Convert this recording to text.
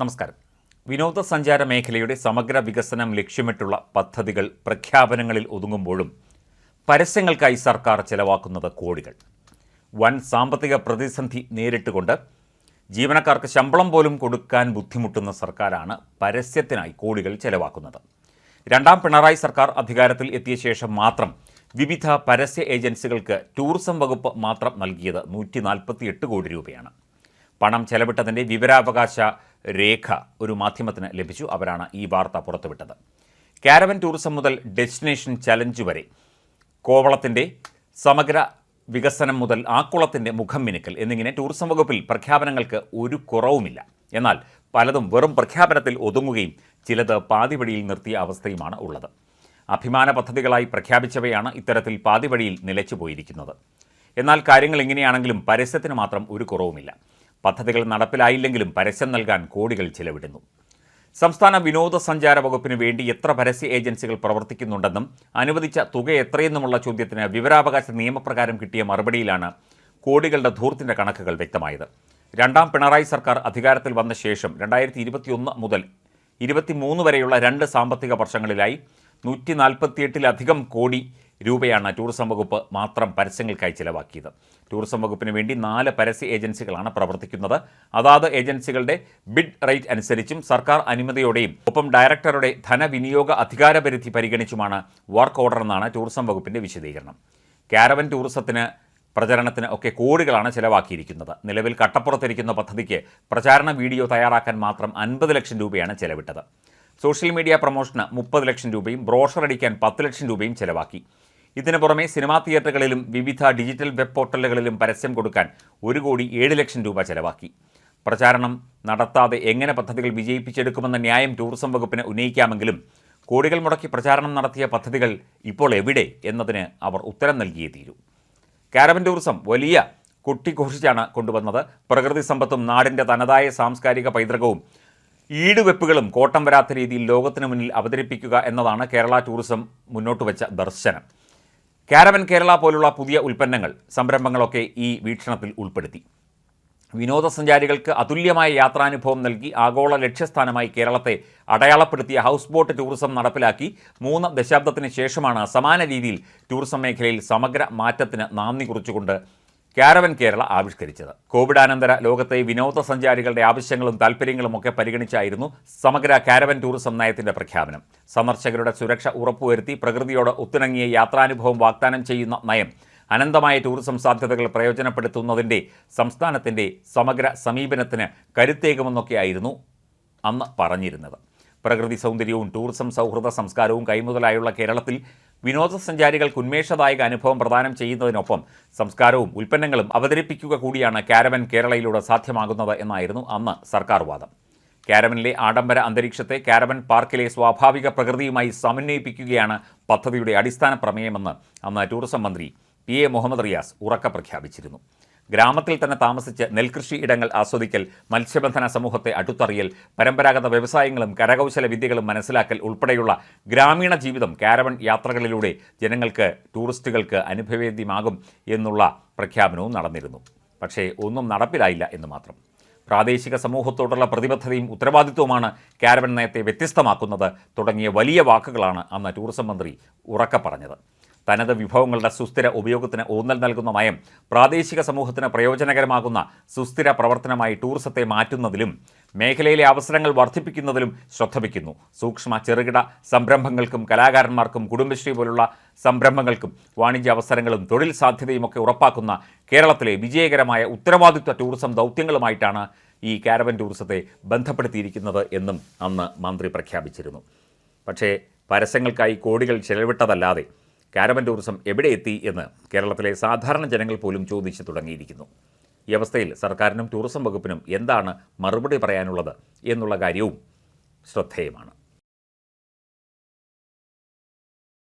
നമസ്കാരം. വിനോദസഞ്ചാര മേഖലയുടെ സമഗ്ര വികസനം ലക്ഷ്യമിട്ടുള്ള പദ്ധതികൾ പ്രഖ്യാപനങ്ങളിൽ ഒതുങ്ങുമ്പോഴും പരസ്യങ്ങൾക്കായി സർക്കാർ ചെലവാക്കുന്നത് കോടികൾ. വൻ സാമ്പത്തിക പ്രതിസന്ധി നേരിട്ടുകൊണ്ട് ജീവനക്കാർക്ക് ശമ്പളം പോലും കൊടുക്കാൻ ബുദ്ധിമുട്ടുന്ന സർക്കാരാണ് പരസ്യത്തിനായി കോടികൾ ചെലവാക്കുന്നത്. രണ്ടാം പിണറായി സർക്കാർ അധികാരത്തിൽ എത്തിയ ശേഷം മാത്രം വിവിധ പരസ്യ ഏജൻസികൾക്ക് ടൂറിസം വകുപ്പ് മാത്രം നൽകിയത് നൂറ്റി നാൽപ്പത്തിയെട്ട് കോടി രൂപയാണ്. പണം ചെലവിട്ടതിന്റെ വിവരാവകാശ രേഖ ഒരു മാധ്യമത്തിന് ലഭിച്ചു. അവരാണ് ഈ വാർത്ത പുറത്തുവിട്ടത്. കാരവൻ ടൂറിസം മുതൽ ഡെസ്റ്റിനേഷൻ ചലഞ്ച് വരെ കോവളത്തിന്റെ സമഗ്ര വികസനം മുതൽ ആക്കുളത്തിന്റെ മുഖം മിനുക്കൽ എന്നിങ്ങനെ ടൂറിസം വകുപ്പിൽ പ്രഖ്യാപനങ്ങൾക്ക് ഒരു കുറവുമില്ല. എന്നാൽ പലതും വെറും പ്രഖ്യാപനത്തിൽ ഒതുങ്ങുകയും ചിലത് പാതിവഴിയിൽ നിർത്തിയ അവസ്ഥയുമാണ് ഉള്ളത്. അഭിമാന പദ്ധതികളായി പ്രഖ്യാപിച്ചവയാണ് ഇത്തരത്തിൽ പാതിവഴിയിൽ നിലച്ചുപോയിരിക്കുന്നത്. എന്നാൽ കാര്യങ്ങൾ എങ്ങനെയാണെങ്കിലും പരസ്യത്തിന് മാത്രം ഒരു കുറവുമില്ല. പദ്ധതികൾ നടപ്പിലായില്ലെങ്കിലും പരസ്യം നൽകാൻ കോടികൾ ചിലവിടുന്നു. സംസ്ഥാന വിനോദസഞ്ചാര വകുപ്പിന് വേണ്ടി എത്ര പരസ്യ ഏജൻസികൾ പ്രവർത്തിക്കുന്നുണ്ടെന്നും അനുവദിച്ച തുക എത്രയെന്നുമുള്ള ചോദ്യത്തിന് വിവരാവകാശ നിയമപ്രകാരം കിട്ടിയ മറുപടിയിലാണ് കോടികളുടെ ധൂർത്തിന്റെ കണക്കുകൾ വ്യക്തമായത്. രണ്ടാം പിണറായി സർക്കാർ അധികാരത്തിൽ വന്ന ശേഷം രണ്ടായിരത്തി ഇരുപത്തിയൊന്ന് മുതൽ ഇരുപത്തിമൂന്ന് വരെയുള്ള രണ്ട് സാമ്പത്തിക വർഷങ്ങളിലായി നൂറ്റി നാൽപ്പത്തിയെട്ടിലധികം കോടി രൂപയാണ് ടൂറിസം വകുപ്പ് മാത്രം പരസ്യങ്ങൾക്കായി ചിലവാക്കിയത്. ടൂറിസം വകുപ്പിന് വേണ്ടി നാല് പരസ്യ ഏജൻസികളാണ് പ്രവർത്തിക്കുന്നത്. അതാത് ഏജൻസികളുടെ ബിഡ് റേറ്റ് അനുസരിച്ചും സർക്കാർ അനുമതിയോടെയും ഒപ്പം ഡയറക്ടറുടെ ധനവിനിയോഗ അധികാരപരിധി പരിഗണിച്ചുമാണ് വർക്ക് ഓർഡർ എന്നാണ് ടൂറിസം വകുപ്പിന്റെ വിശദീകരണം. കാരവൻ ടൂറിസത്തിന് പ്രചരണത്തിന് ഒക്കെ കോടികളാണ് ചിലവാക്കിയിരിക്കുന്നത്. നിലവിൽ കട്ടപ്പുറത്തിരിക്കുന്ന പദ്ധതിക്ക് പ്രചാരണ വീഡിയോ തയ്യാറാക്കാൻ മാത്രം അൻപത് ലക്ഷം രൂപയാണ് ചെലവിട്ടത്. സോഷ്യൽ മീഡിയ പ്രൊമോഷന് മുപ്പത് ലക്ഷം രൂപയും ബ്രോഷർ അടിക്കാൻ പത്ത് ലക്ഷം രൂപയും ചെലവാക്കി. ഇതിനു പുറമെ സിനിമാ തിയേറ്ററുകളിലും വിവിധ ഡിജിറ്റൽ വെബ് പോർട്ടലുകളിലും പരസ്യം കൊടുക്കാൻ ഒരു കോടി ഏഴ് ലക്ഷം രൂപ ചെലവാക്കി. പ്രചാരണം നടത്താതെ എങ്ങനെ പദ്ധതികൾ വിജയിപ്പിച്ചെടുക്കുമെന്ന ന്യായം ടൂറിസം വകുപ്പിന് ഉന്നയിക്കാമെങ്കിലും കോടികൾ മുടക്കി പ്രചാരണം നടത്തിയ പദ്ധതികൾ ഇപ്പോൾ എവിടെ എന്നതിന് അവർ ഉത്തരം നൽകിയേ തീരൂ. കാരവൻ ടൂറിസം വലിയ കുട്ടിഘോഷിച്ചാണ് കൊണ്ടുവന്നത്. പ്രകൃതി സമ്പത്തും നാടിന്റെ തനതായ സാംസ്കാരിക പൈതൃകവും ഈടുവെപ്പുകളും കോട്ടം വരാത്ത രീതിയിൽ ലോകത്തിന് മുന്നിൽ അവതരിപ്പിക്കുക എന്നതാണ് കേരള ടൂറിസം മുന്നോട്ട് വെച്ച ദർശനം. കാരവൻ കേരള പോലുള്ള പുതിയ ഉൽപ്പന്നങ്ങൾ സംരംഭങ്ങളൊക്കെ ഈ വീക്ഷണത്തിൽ ഉൾപ്പെടുത്തി. വിനോദസഞ്ചാരികൾക്ക് അതുല്യമായ യാത്രാനുഭവം നൽകി ആഗോള ലക്ഷ്യസ്ഥാനമായി കേരളത്തെ അടയാളപ്പെടുത്തിയ ഹൗസ് ബോട്ട് ടൂറിസം നടപ്പിലാക്കി മൂന്ന് ദശാബ്ദത്തിന് ശേഷമാണ് സമാന രീതിയിൽ ടൂറിസം മേഖലയിൽ സമഗ്ര മാറ്റത്തിന് നാന്ദി കുറിച്ചുകൊണ്ട് കാരവൻ കേരള ആവിഷ്കരിച്ചത്. കോവിഡാനന്തര ലോകത്തെ വിനോദസഞ്ചാരികളുടെ ആവശ്യങ്ങളും താൽപ്പര്യങ്ങളും ഒക്കെ പരിഗണിച്ചായിരുന്നു സമഗ്ര കാരവൻ ടൂറിസം നയത്തിന്റെ പ്രഖ്യാപനം. സന്ദർശകരുടെ സുരക്ഷ ഉറപ്പുവരുത്തി പ്രകൃതിയോട് ഒത്തിണങ്ങിയ യാത്രാനുഭവം വാഗ്ദാനം ചെയ്യുന്ന നയം അനന്തമായ ടൂറിസം സാധ്യതകൾ പ്രയോജനപ്പെടുത്തുന്നതിന്റെ സംസ്ഥാനത്തിന്റെ സമഗ്ര സമീപനത്തിന് കരുത്തേകുമെന്നൊക്കെയായിരുന്നു അന്ന് പറഞ്ഞിരുന്നത്. പ്രകൃതി സൗന്ദര്യവും ടൂറിസം സൗഹൃദ സംസ്കാരവും കൈമുതലായുള്ള കേരളത്തിൽ വിനോദസഞ്ചാരികൾക്ക് ഉന്മേഷദായക അനുഭവം പ്രദാനം ചെയ്യുന്നതിനൊപ്പം സംസ്കാരവും ഉൽപ്പന്നങ്ങളും അവതരിപ്പിക്കുക കൂടിയാണ് കാരവൻ കേരളയിലൂടെ സാധ്യമാകുന്നത് എന്നായിരുന്നു അന്ന് സർക്കാർ വാദം. കാരവനിലെ ആഡംബര അന്തരീക്ഷത്തെ കാരവൻ പാർക്കിലെ സ്വാഭാവിക പ്രകൃതിയുമായി സമന്വയിപ്പിക്കുകയാണ് പദ്ധതിയുടെ അടിസ്ഥാന പ്രമേയമെന്ന് അന്ന് ടൂറിസം മന്ത്രി പി എ മുഹമ്മദ് റിയാസ് ഉറക്ക പ്രഖ്യാപിച്ചിരുന്നു. ഗ്രാമത്തിൽ തന്നെ താമസിച്ച് നെൽകൃഷി ഇടങ്ങൾ ആസ്വദിക്കൽ മത്സ്യബന്ധന സമൂഹത്തെ അടുത്തറിയൽ പരമ്പരാഗത വ്യവസായങ്ങളും കരകൗശല വിദ്യകളും മനസ്സിലാക്കൽ ഉൾപ്പെടെയുള്ള ഗ്രാമീണ ജീവിതം കാരവൺ യാത്രകളിലൂടെ ജനങ്ങൾക്ക് ടൂറിസ്റ്റുകൾക്ക് അനുഭവേദ്യമാകും എന്നുള്ള പ്രഖ്യാപനവും നടന്നിരുന്നു. പക്ഷേ ഒന്നും നടപ്പിലായില്ല എന്ന് മാത്രം. പ്രാദേശിക സമൂഹത്തോടുള്ള പ്രതിബദ്ധതയും ഉത്തരവാദിത്വവുമാണ് കാരവൻ നയത്തെ വ്യത്യസ്തമാക്കുന്നത് തുടങ്ങിയ വലിയ വാക്കുകളാണ് അന്ന് ടൂറിസം മന്ത്രി ഉറക്കെ പറഞ്ഞത്. തനത് വിഭവങ്ങളുടെ സുസ്ഥിര ഉപയോഗത്തിന് ഊന്നൽ നൽകുന്ന നയം പ്രാദേശിക സമൂഹത്തിന് പ്രയോജനകരമാകുന്ന സുസ്ഥിര പ്രവർത്തനമായി ടൂറിസത്തെ മാറ്റുന്നതിലും മേഖലയിലെ അവസരങ്ങൾ വർദ്ധിപ്പിക്കുന്നതിലും ശ്രദ്ധ വയ്ക്കുന്നു സൂക്ഷ്മ ചെറുകിട സംരംഭങ്ങൾക്കും കലാകാരന്മാർക്കും കുടുംബശ്രീ പോലുള്ള സംരംഭങ്ങൾക്കും വാണിജ്യ അവസരങ്ങളും തൊഴിൽ സാധ്യതയുമൊക്കെ ഉറപ്പാക്കുന്ന കേരളത്തിലെ വിജയകരമായ ഉത്തരവാദിത്വ ടൂറിസം ദൗത്യങ്ങളുമായിട്ടാണ് ഈ കാരവൻ ടൂറിസത്തെ ബന്ധപ്പെടുത്തിയിരിക്കുന്നത് എന്നും അന്ന് മന്ത്രി പ്രഖ്യാപിച്ചിരുന്നു. പക്ഷേ പരസ്യങ്ങൾക്കായി കോടികൾ ചെലവിട്ടതല്ലാതെ കാരവൻ ടൂറിസം എവിടെ എത്തി എന്ന് കേരളത്തിലെ സാധാരണ ജനങ്ങൾ പോലും ചോദിച്ചു തുടങ്ങിയിരിക്കുന്നു. ഈ അവസ്ഥയിൽ സർക്കാരിനും ടൂറിസം വകുപ്പിനും എന്താണ് മറുപടി പറയാനുള്ളത് എന്നുള്ള കാര്യവും ശ്രദ്ധേയമാണ്.